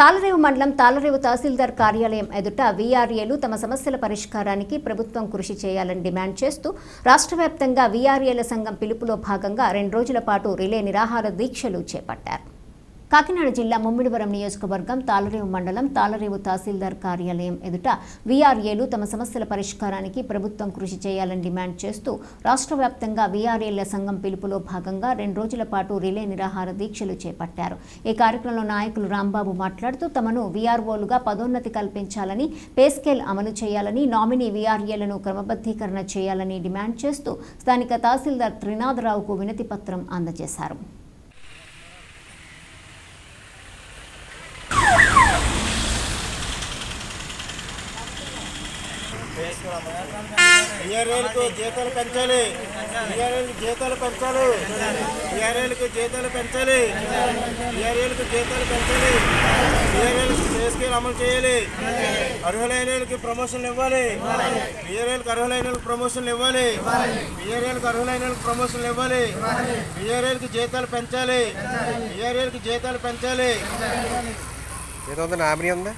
తాళరేవు మండలం తాళరేవు తహసీల్దార్ కార్యాలయం ఎదుట వీఆర్ఏలు తమ సమస్యల పరిష్కారానికి ప్రభుత్వం కృషి చేయాలని డిమాండ్ చేస్తూ రాష్ట్ర వ్యాప్తంగా వీఆర్ఏల సంఘం పిలుపులో భాగంగా రెండు రోజుల పాటు రిలే నిరాహార దీక్షలు చేపట్టారు. కాకినాడ జిల్లా ముమ్మిడివరం నియోజకవర్గం తాలరేవు మండలం తాలరేవు తహసీల్దార్ కార్యాలయం ఎదుట వీఆర్ఏలు తమ సమస్యల పరిష్కారానికి ప్రభుత్వం కృషి చేయాలని డిమాండ్ చేస్తూ రాష్ట్ర వ్యాప్తంగా వీఆర్ఏల సంఘం పిలుపులో భాగంగా రెండు రోజుల పాటు రిలే నిరాహార దీక్షలు చేపట్టారు. ఈ కార్యక్రమంలో నాయకులు రాంబాబు మాట్లాడుతూ తమను వీఆర్ఓలుగా పదోన్నతి కల్పించాలని పేస్కేల్ అమలు చేయాలని నామినీ వీఆర్ఏలను క్రమబద్ధీకరణ చేయాలని డిమాండ్ చేస్తూ స్థానిక తహసీల్దార్ త్రినాథరావుకు వినతి పత్రం అందజేశారు. ఈఆర్ఏలకు జీతాలు పెంచాలి. ఈఆర్ఏలకు జీతాలు పెంచాలి. ఈఆర్ఏలకు జీతాలు పెంచాలి. ఈఆర్ఏలకు జీతాలు పెంచాలి. ఈఆర్ఏలకు పే స్కేల్ అమలు చేయాలి. అర్హులైన వాళ్ళకి ప్రమోషన్లు ఇవ్వాలి. బీఆర్ఏలకు అర్హులైన ప్రమోషన్లు ఇవ్వాలి. బీఆర్ఏలకు అర్హులైన ప్రమోషన్లు ఇవ్వాలి. బీఆర్ఏలకు జీతాలు పెంచాలి. బీఆర్ఏలకు జీతాలు పెంచాలి. ఏదో నామినీ ఉందా?